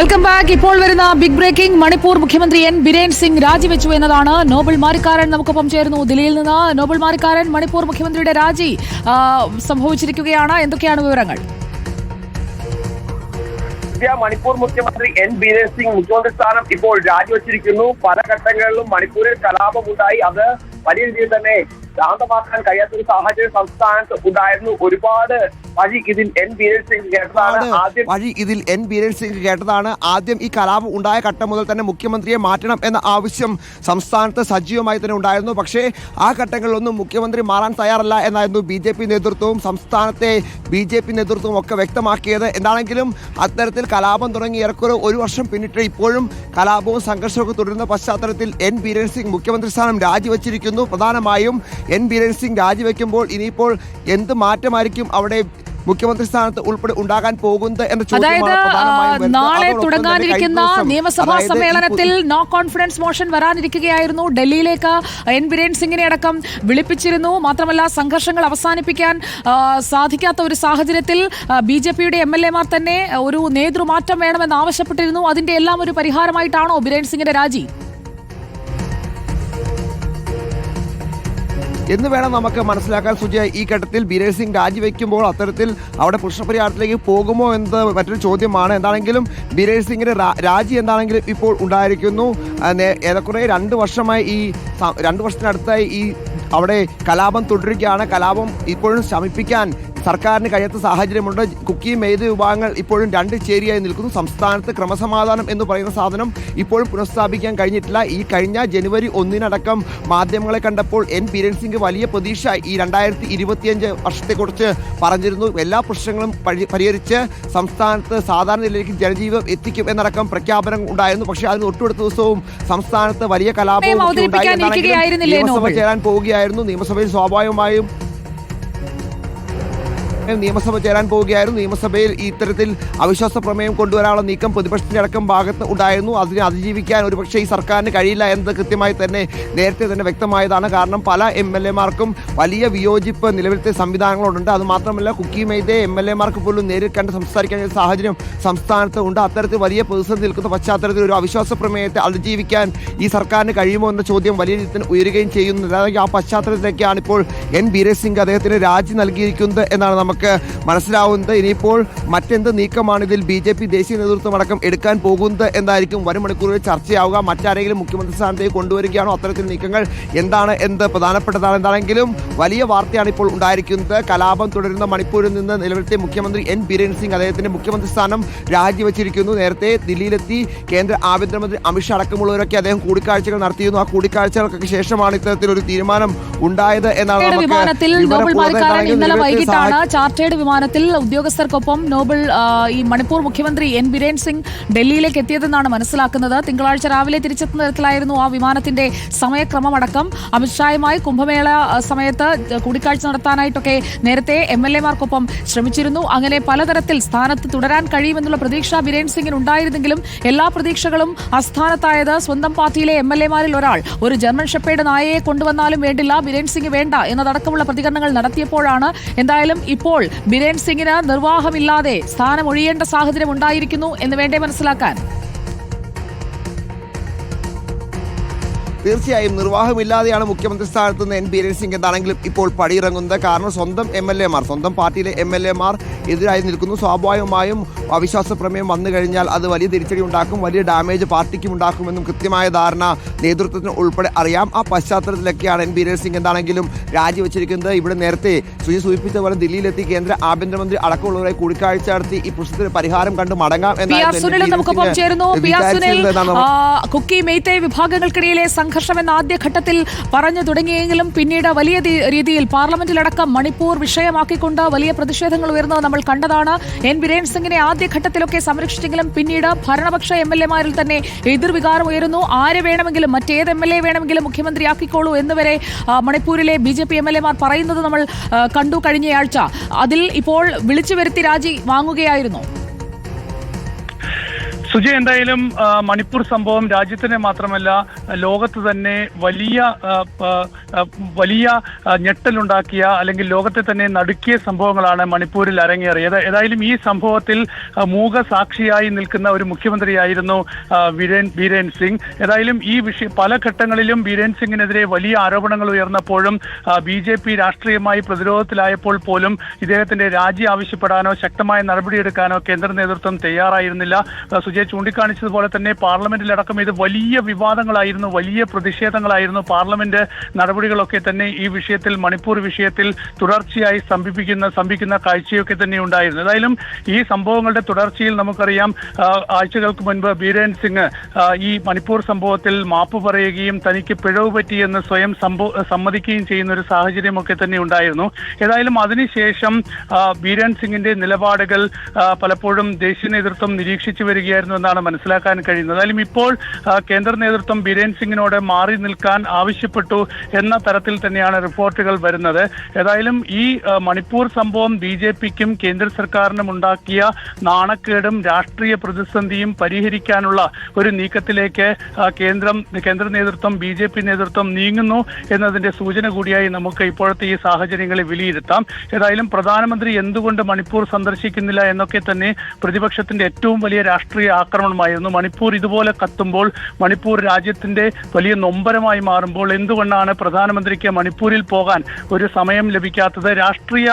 Welcome back ഇപ്പോൾ വരുന്ന big breaking Manipur മുഖ്യമന്ത്രി എൻ ബിരേൻ സിംഗ് രാജിവെച്ചു എന്നതാണ് നോബൽ മാരിക്കാരൻ നമുക്കൊപ്പം ചേരുന്നു. ദില്ലിയിൽ നിന്ന് നോബൽ മാരിക്കാരൻ മണിപ്പൂർ മുഖ്യമന്ത്രിയുടെ രാജി സംഭവിച്ചിരിക്കുകയാണ്. എന്തൊക്കെയാണ് വിവരങ്ങൾ? മണിപ്പൂർ മുഖ്യമന്ത്രി എൻ ബിരേൻ സിംഗ് മുഖ്യമന്ത്രി സ്ഥാനം ഇപ്പോൾ രാജിവെച്ചിരിക്കുന്നു. പല ഘട്ടങ്ങളിലും മണിപ്പൂരിൽ കലാപമുണ്ടായി. അത് വലിയ രീതിയിൽ തന്നെ ശാന്തമാക്കാൻ കഴിയാത്ത ഒരു സാഹചര്യം സംസ്ഥാനത്ത് ഉണ്ടായിരുന്നു. ഒരുപാട് വഴി ഇതിൽ എൻ സിംഗ് കേട്ടതാണ് ആദ്യം. വഴി ഇതിൽ എൻ സിംഗ് കേട്ടതാണ്. ആദ്യം ഈ കലാപം ഉണ്ടായ ഘട്ടം മുതൽ തന്നെ മുഖ്യമന്ത്രിയെ മാറ്റണം എന്ന ആവശ്യം സംസ്ഥാനത്ത് സജീവമായി തന്നെ ഉണ്ടായിരുന്നു. പക്ഷേ ആ ഘട്ടങ്ങളിലൊന്നും മുഖ്യമന്ത്രി മാറാൻ തയ്യാറല്ല എന്നായിരുന്നു ബി ജെ പി നേതൃത്വവും സംസ്ഥാനത്തെ ബി ജെ പി നേതൃത്വവും ഒക്കെ വ്യക്തമാക്കിയത്. എന്താണെങ്കിലും അത്തരത്തിൽ കലാപം തുടങ്ങി ഏറെക്കുറെ ഒരു വർഷം പിന്നിട്ട് ഇപ്പോഴും കലാപവും സംഘർഷവും തുടരുന്ന പശ്ചാത്തലത്തിൽ എൻ ബീരൻ സിംഗ് മുഖ്യമന്ത്രി സ്ഥാനം രാജിവെച്ചിരിക്കുന്നു. പ്രധാനമായും എൻ ബീരൻ സിംഗ് രാജിവെക്കുമ്പോൾ ഇനിയിപ്പോൾ എന്ത് മാറ്റമായിരിക്കും അവിടെ മുഖ്യമന്ത്രി സ്ഥാനത്ത് ഉൾപ്പെടെ ഉണ്ടാകാൻ പോകുന്നത് എന്ന അതായത് നാളെ തുടങ്ങാനിരിക്കുന്ന നിയമസഭാ സമ്മേളനത്തിൽ നോ കോൺഫിഡൻസ് മോഷൻ വരാനിരിക്കുകയായിരുന്നു. ഡൽഹിയിലേക്ക് എൻ ബിരേൻ സിംഗിനെ അടക്കം വിളിപ്പിച്ചിരുന്നു. മാത്രമല്ല സംഘർഷങ്ങൾ അവസാനിപ്പിക്കാൻ സാധിക്കാത്ത ഒരു സാഹചര്യത്തിൽ ബി ജെ പിയുടെ എം എൽ എമാർ തന്നെ ഒരു നേതൃമാറ്റം വേണമെന്ന് ആവശ്യപ്പെട്ടിരുന്നു. അതിന്റെ എല്ലാം ഒരു പരിഹാരമായിട്ടാണോ ബിരേൻ സിംഗിന്റെ രാജി? എന്ന് വേണം നമുക്ക് മനസ്സിലാക്കാൻ. സുജയ ഈ ഘട്ടത്തിൽ ബീരേജ് സിംഗ് രാജിവെക്കുമ്പോൾ അത്തരത്തിൽ അവിടെ പുരുഷപരിഹാരത്തിലേക്ക് പോകുമോ എന്നത് മറ്റൊരു ചോദ്യമാണ്. എന്താണെങ്കിലും ബീരേജ് സിംഗിന്റെ രാജി എന്താണെങ്കിലും ഇപ്പോൾ ഉണ്ടായിരിക്കുന്നു. ഏറെക്കുറെ രണ്ട് വർഷമായി ഈ രണ്ട് വർഷത്തിനടുത്തായി ഈ അവിടെ കലാപം തുടരുകയാണ്. കലാപം ഇപ്പോഴും ശമിപ്പിക്കാൻ സർക്കാരിന് കഴിയാത്ത സാഹചര്യമുണ്ട്. കുക്കി മെയ്ത് വിഭാഗങ്ങൾ ഇപ്പോഴും രണ്ട് ചേരിയായി നിൽക്കുന്നു. സംസ്ഥാനത്ത് ക്രമസമാധാനം എന്ന് പറയുന്ന സാധനം ഇപ്പോഴും പുനഃസ്ഥാപിക്കാൻ കഴിഞ്ഞിട്ടില്ല. ഈ കഴിഞ്ഞ ജനുവരി ഒന്നിനടക്കം മാധ്യമങ്ങളെ കണ്ടപ്പോൾ എൻ ബീരൻ സിംഗ് വലിയ പ്രതീക്ഷ ഈ രണ്ടായിരത്തി ഇരുപത്തിയഞ്ച് വർഷത്തെക്കുറിച്ച് പറഞ്ഞിരുന്നു. എല്ലാ പ്രശ്നങ്ങളും പരിഹരിച്ച് സംസ്ഥാനത്ത് സാധാരണ നിലയിലേക്ക് ജനജീവിതം എത്തിക്കും എന്നടക്കം പ്രഖ്യാപനം ഉണ്ടായിരുന്നു. പക്ഷേ അതിന് ഒട്ടുമടുത്ത ദിവസവും സംസ്ഥാനത്ത് വലിയ കലാപവും നിയമസഭ ചേരാൻ പോവുകയായിരുന്നു. നിയമസഭയിൽ സ്വാഭാവികമായും നിയമസഭ ചേരാൻ പോവുകയായിരുന്നു. നിയമസഭയിൽ ഇത്തരത്തിൽ അവിശ്വാസ പ്രമേയം കൊണ്ടുവരാനുള്ള നീക്കം പ്രതിപക്ഷത്തിന്റെ അടക്കം ഭാഗത്ത് ഉണ്ടായിരുന്നു. അതിനെ അതിജീവിക്കാൻ ഒരുപക്ഷെ ഈ സർക്കാരിന് കഴിയില്ല എന്നത് കൃത്യമായി തന്നെ നേരത്തെ തന്നെ വ്യക്തമായതാണ്. കാരണം പല എം എൽ എമാർക്കും വലിയ വിയോജിപ്പ് നിലവിലത്തെ സംവിധാനങ്ങളുണ്ട്. അതുമാത്രമല്ല കുക്കി മെയ്തെ എം എൽ എമാർക്ക് പോലും നേരിൽ കണ്ട് സംസാരിക്കാൻ സാഹചര്യം സംസ്ഥാനത്ത് ഉണ്ട്. അത്തരത്തിൽ വലിയ പ്രതിസന്ധി നിൽക്കുന്ന പശ്ചാത്തലത്തിൽ ഒരു അവിശ്വാസ പ്രമേയത്തെ അതിജീവിക്കാൻ ഈ സർക്കാരിന് കഴിയുമോ എന്ന ചോദ്യം വലിയ രീതിയിൽ ഉയരുകയും അതായത് ആ പശ്ചാത്തലത്തിലേക്കാണ് ഇപ്പോൾ എൻ. ബീരേ സിംഗ് അദ്ദേഹത്തിന് രാജി നൽകിയിരിക്കുന്നത് എന്നാണ് നമുക്ക് മനസ്സിലാവുന്നത്. ഇനിയിപ്പോൾ മറ്റെന്ത് നീക്കമാണ് ഇതിൽ ബി ജെ പി ദേശീയ നേതൃത്വം അടക്കം എടുക്കാൻ പോകുന്നത് എന്നായിരിക്കും വരും മണിക്കൂറുകളിൽ ചർച്ചയാവുക. മറ്റാരെങ്കിലും മുഖ്യമന്ത്രി സ്ഥാനത്തേക്ക് കൊണ്ടുവരികയാണോ? അത്തരത്തിൽ നീക്കങ്ങൾ എന്താണ് എന്ത് പ്രധാനപ്പെട്ടതാണ് എന്താണെങ്കിലും വലിയ വാർത്തയാണ് ഇപ്പോൾ ഉണ്ടായിരിക്കുന്നത്. കലാപം തുടരുന്ന മണിപ്പൂരിൽ നിന്ന് നിലവിലത്തെ മുഖ്യമന്ത്രി എൻ ബിരേൻ സിംഗ് അദ്ദേഹത്തിന്റെ മുഖ്യമന്ത്രി സ്ഥാനം രാജിവെച്ചിരിക്കുന്നു. നേരത്തെ ദില്ലിയിലെത്തി കേന്ദ്ര ആഭ്യന്തരമന്ത്രി അമിത്ഷാ അടക്കമുള്ളവരൊക്കെ അദ്ദേഹം കൂടിക്കാഴ്ചകൾ നടത്തിയിരുന്നു. ആ കൂടിക്കാഴ്ചകൾക്കൊക്കെ ശേഷമാണ് ഇത്തരത്തിലൊരു തീരുമാനം ഉണ്ടായത് എന്നാണ് നമുക്ക് ചാർട്ടേഡ് വിമാനത്തിൽ ഉദ്യോഗസ്ഥർക്കൊപ്പം നോബൽ ഈ മണിപ്പൂർ മുഖ്യമന്ത്രി എൻ ബിരേൻ സിംഗ് ഡൽഹിയിലേക്ക് എത്തിയതെന്നാണ് മനസ്സിലാക്കുന്നത്. തിങ്കളാഴ്ച രാവിലെ തിരിച്ചെത്തുന്ന തരത്തിലായിരുന്നു ആ വിമാനത്തിന്റെ സമയക്രമമടക്കം. അമിത്ഷായുമായി കുംഭമേള സമയത്ത് കൂടിക്കാഴ്ച നടത്താനായിട്ടൊക്കെ നേരത്തെ എം എൽ എമാർക്കൊപ്പം ശ്രമിച്ചിരുന്നു. അങ്ങനെ പലതരത്തിൽ സ്ഥാനത്ത് തുടരാൻ കഴിയുമെന്നുള്ള പ്രതീക്ഷ ബിരേൻ സിംഗിന് ഉണ്ടായിരുന്നെങ്കിലും എല്ലാ പ്രതീക്ഷകളും അസ്ഥാനത്തായത് സ്വന്തം പാർട്ടിയിലെ എം എൽ എമാരിൽ ഒരാൾ. ഒരു ജർമ്മൻ ഷെപ്പേഡ് നായയെ കൊണ്ടുവന്നാലും വേണ്ടില്ല ബിരേൻ സിംഗ് വേണ്ട എന്നതടക്കമുള്ള പ്രതികരണങ്ങൾ നടത്തിയപ്പോഴാണ് എന്തായാലും ഇപ്പോൾ ബിരേൻ സിംഗിന് നിർവാഹമില്ലാതെ സ്ഥാനം ഒഴിയേണ്ട സാഹചര്യം ഉണ്ടായിരിക്കുന്നു എന്ന് വേണ്ടേ മനസ്സിലാക്കാൻ. തീർച്ചയായും നിർവാഹമില്ലാതെയാണ് മുഖ്യമന്ത്രി സ്ഥാനത്ത് നിന്ന് എൻ ബീരേൻ സിംഗ് എന്താണെങ്കിലും ഇപ്പോൾ പടിയിറങ്ങുന്നത്. കാരണം സ്വന്തം എം എൽ എമാർ സ്വന്തം പാർട്ടിയിലെ എം എൽ എമാർ എതിരായി നിൽക്കുന്നു. സ്വാഭാവികമായും അവിശ്വാസ പ്രമേയം വന്നു കഴിഞ്ഞാൽ അത് വലിയ തിരിച്ചടി ഉണ്ടാക്കും വലിയ ഡാമേജ് പാർട്ടിക്കും ഉണ്ടാക്കുമെന്നും കൃത്യമായ ധാരണ നേതൃത്വത്തിന് ഉൾപ്പെടെ അറിയാം. ആ പശ്ചാത്തലത്തിലൊക്കെയാണ് എൻ. ബീരൻ സിംഗ് എന്താണെങ്കിലും രാജിവെച്ചിരിക്കുന്നത്. ഇവിടെ നേരത്തെ സുജി സൂചിപ്പിച്ച പോലെ ദില്ലിയിലെത്തി കേന്ദ്ര ആഭ്യന്തരമന്ത്രി അടക്കമുള്ളവരെ കൂടിക്കാഴ്ച നടത്തി ഈ പ്രശ്നത്തിന് പരിഹാരം കണ്ട് മടങ്ങാം കുക്കി മെയ്ത്തെ വിഭാഗങ്ങൾക്കിടയിലെ സംഘർഷം എന്ന ആദ്യഘട്ടത്തിൽ പറഞ്ഞു തുടങ്ങിയെങ്കിലും പിന്നീട് വലിയ രീതിയിൽ പാർലമെന്റിലടക്കം മണിപ്പൂർ വിഷയമാക്കിക്കൊണ്ട് വലിയ പ്രതിഷേധങ്ങൾ ഉയർന്നത് നമ്മൾ കണ്ടതാണ്. എൻ ബിരേൻ സിംഗിനെ ആദ്യഘട്ടത്തിലൊക്കെ സംരക്ഷിച്ചെങ്കിലും പിന്നീട് ഭരണപക്ഷ എം എൽ എമാരിൽ തന്നെ എതിർവികാരം ഉയരുന്നു. ആരെ വേണമെങ്കിലും മറ്റേത് എം എൽ എ വേണമെങ്കിലും മുഖ്യമന്ത്രിയാക്കിക്കോളൂ എന്നുവരെ മണിപ്പൂരിലെ B J P M L എമാർ പറയുന്നത് നമ്മൾ കണ്ടു കഴിഞ്ഞയാഴ്ച. അതിൽ ഇപ്പോൾ വിളിച്ചു വരുത്തി രാജി വാങ്ങുകയായിരുന്നു. സുജയ് എന്തായാലും മണിപ്പൂർ സംഭവം രാജ്യത്തിനെ മാത്രമല്ല ലോകത്ത് തന്നെ വലിയ വലിയ ഞെട്ടലുണ്ടാക്കിയ അല്ലെങ്കിൽ ലോകത്തെ തന്നെ നടുക്കിയ സംഭവങ്ങളാണ് മണിപ്പൂരിൽ അരങ്ങേറിയത്. ഏതായാലും ഈ സംഭവത്തിൽ മൂക സാക്ഷിയായി നിൽക്കുന്ന ഒരു മുഖ്യമന്ത്രിയായിരുന്നു വീരേൻ വീരേൻ സിംഗ്. ഏതായാലും ഈ വിഷയം പല ഘട്ടങ്ങളിലും വീരേൻ സിംഗിനെതിരെ വലിയ ആരോപണങ്ങൾ ഉയർന്നപ്പോഴും ബി ജെ പി രാഷ്ട്രീയമായി പ്രതിരോധത്തിലായപ്പോൾ പോലും ഇദ്ദേഹത്തിന്റെ രാജി ആവശ്യപ്പെടാനോ ശക്തമായ നടപടിയെടുക്കാനോ കേന്ദ്ര നേതൃത്വം തയ്യാറായിരുന്നില്ല. ആ, സുജയ് ചൂണ്ടിക്കാണിച്ചതുപോലെ തന്നെ പാർലമെന്റിലടക്കം ഇത് വലിയ വിവാദങ്ങളായിരുന്നു വലിയ പ്രതിഷേധങ്ങളായിരുന്നു. പാർലമെന്റ് നടപടികളൊക്കെ തന്നെ ഈ വിഷയത്തിൽ മണിപ്പൂർ വിഷയത്തിൽ തുടർച്ചയായി സ്തംഭിപ്പിക്കുന്ന സ്തംഭിക്കുന്ന കാഴ്ചയൊക്കെ തന്നെ ഉണ്ടായിരുന്നു. ഏതായാലും ഈ സംഭവങ്ങളുടെ തുടർച്ചയിൽ നമുക്കറിയാം ആഴ്ചകൾക്ക് മുൻപ് ബീരേൻ സിംഗ് ഈ മണിപ്പൂർ സംഭവത്തിൽ മാപ്പ് പറയുകയും തനിക്ക് പിഴവ് പറ്റിയെന്ന് സ്വയം സമ്മതിക്കുകയും ചെയ്യുന്ന ഒരു സാഹചര്യമൊക്കെ തന്നെ ഉണ്ടായിരുന്നു. ഏതായാലും അതിനുശേഷം ബീരേൻ സിംഗിന്റെ നിലപാടുകൾ പലപ്പോഴും ദേശീയ നേതൃത്വം നിരീക്ഷിച്ചു വരികയായിരുന്നു. എന്നാണ് മനസ്സിലാക്കാൻ കഴിയുന്നത്. അല്ലെങ്കിൽ ഇപ്പോൾ കേന്ദ്ര നേതൃത്വം ബിരേൻ സിംഗിനോട് മാറി നിൽക്കാൻ ആവശ്യപ്പെട്ടു എന്ന തരത്തിൽ തന്നെയാണ് റിപ്പോർട്ടുകൾ വരുന്നത്. ഏതായാലും ഈ മണിപ്പൂർ സംഭവം ബി ജെ പിക്കും കേന്ദ്ര സർക്കാരിനും ഉണ്ടാക്കിയ നാണക്കേടും രാഷ്ട്രീയ പ്രതിസന്ധിയും പരിഹരിക്കാനുള്ള ഒരു നീക്കത്തിലേക്ക് കേന്ദ്രം കേന്ദ്ര നേതൃത്വം ബി ജെ പി നേതൃത്വം നീങ്ങുന്നു എന്നതിന്റെ സൂചന കൂടിയായി നമുക്ക് ഇപ്പോഴത്തെ ഈ സാഹചര്യങ്ങളെ വിലയിരുത്താം. ഏതായാലും പ്രധാനമന്ത്രി എന്തുകൊണ്ട് മണിപ്പൂർ സന്ദർശിക്കുന്നില്ല എന്നൊക്കെ തന്നെ പ്രതിപക്ഷത്തിന്റെ ഏറ്റവും വലിയ രാഷ്ട്രീയ ആക്രമണമായിരുന്നു മണിപ്പൂർ ഇതുപോലെ കത്തുമ്പോൾ മണിപ്പൂർ രാജ്യത്തിന്റെ വലിയ നൊമ്പരമായി മാറുമ്പോൾ എന്തുകൊണ്ടാണ് പ്രധാനമന്ത്രിക്ക് മണിപ്പൂരിൽ പോകാൻ ഒരു സമയം ലഭിക്കാത്തത്? രാഷ്ട്രീയ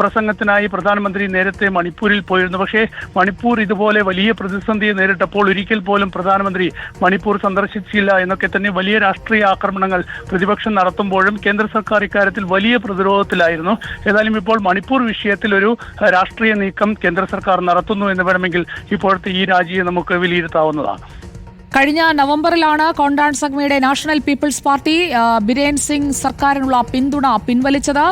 പ്രസംഗത്തിനായി പ്രധാനമന്ത്രി നേരത്തെ മണിപ്പൂരിൽ പോയിരുന്നു. പക്ഷേ മണിപ്പൂർ ഇതുപോലെ വലിയ പ്രതിസന്ധിയെ നേരിട്ടപ്പോൾ ഒരിക്കൽ പോലും പ്രധാനമന്ത്രി മണിപ്പൂർ സന്ദർശിച്ചില്ല എന്നൊക്കെ തന്നെ വലിയ രാഷ്ട്രീയ ആക്രമണങ്ങൾ പ്രതിപക്ഷം നടത്തുമ്പോഴും കേന്ദ്ര സർക്കാർ ഇക്കാര്യത്തിൽ വലിയ പ്രതിരോധത്തിലായിരുന്നു. ഏതായാലും ഇപ്പോൾ മണിപ്പൂർ വിഷയത്തിൽ ഒരു രാഷ്ട്രീയ നീക്കം കേന്ദ്ര സർക്കാർ നടത്തുന്നു എന്ന് വേണമെങ്കിൽ ഇപ്പോഴത്തെ ഈ രാജിയെ നമുക്ക് വിലയിരുത്താവുന്നതാണ്. കഴിഞ്ഞ നവംബറിലാണ് കോണ്ടാൺ സംഘമയുടെ നാഷണൽ പീപ്പിൾസ് പാർട്ടി ബിരേൻ സിംഗ് സർക്കാരിനുള്ള പിന്തുണ പിൻവലിച്ചത്.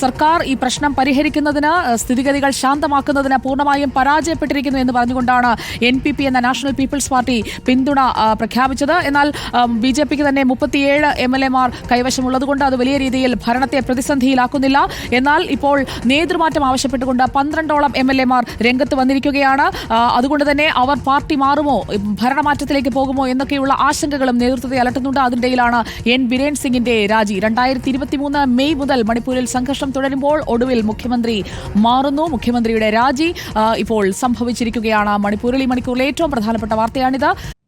സർക്കാർ ഈ പ്രശ്നം പരിഹരിക്കുന്നതിന് സ്ഥിതിഗതികൾ ശാന്തമാക്കുന്നതിന് പൂർണമായും പരാജയപ്പെട്ടിരിക്കുന്നു എന്ന് പറഞ്ഞുകൊണ്ടാണ് എൻ പി പി എന്ന നാഷണൽ പീപ്പിൾസ് പാർട്ടി പിന്തുണ പ്രഖ്യാപിച്ചത്. എന്നാൽ ബി ജെ പിക്ക് തന്നെ മുപ്പത്തിയേഴ് എം എൽ കൈവശമുള്ളതുകൊണ്ട് അത് വലിയ രീതിയിൽ ഭരണത്തെ പ്രതിസന്ധിയിലാക്കുന്നില്ല. എന്നാൽ ഇപ്പോൾ നേതൃമാറ്റം ആവശ്യപ്പെട്ടുകൊണ്ട് പന്ത്രണ്ടോളം എം എൽ എമാർ രംഗത്ത് വന്നിരിക്കുകയാണ്. അതുകൊണ്ട് തന്നെ അവർ പാർട്ടി മാറുമോ? ഭരണമാറ്റത്തിലേക്ക് പോകുമോ എന്നൊക്കെയുള്ള ആശങ്കകളും നേതൃത്വത്തെ അലട്ടുന്നുണ്ട്. അതിനിടയിലാണ് എൻ ബിരേൻ സിംഗിന്റെ രാജി. രണ്ടായിരത്തി ഇരുപത്തിമൂന്ന് മെയ് മുതൽ മണിപ്പൂരിൽ സംഘർഷം തുടരുമ്പോൾ ഒടുവിൽ മുഖ്യമന്ത്രി മാറുന്നു. മുഖ്യമന്ത്രിയുടെ രാജി ഇപ്പോൾ സംഭവിച്ചിരിക്കുകയാണ് മണിപ്പൂരിൽ ഈ മണിക്കൂറിലെ ഏറ്റവും പ്രധാനപ്പെട്ട വാർത്തയാണിത്.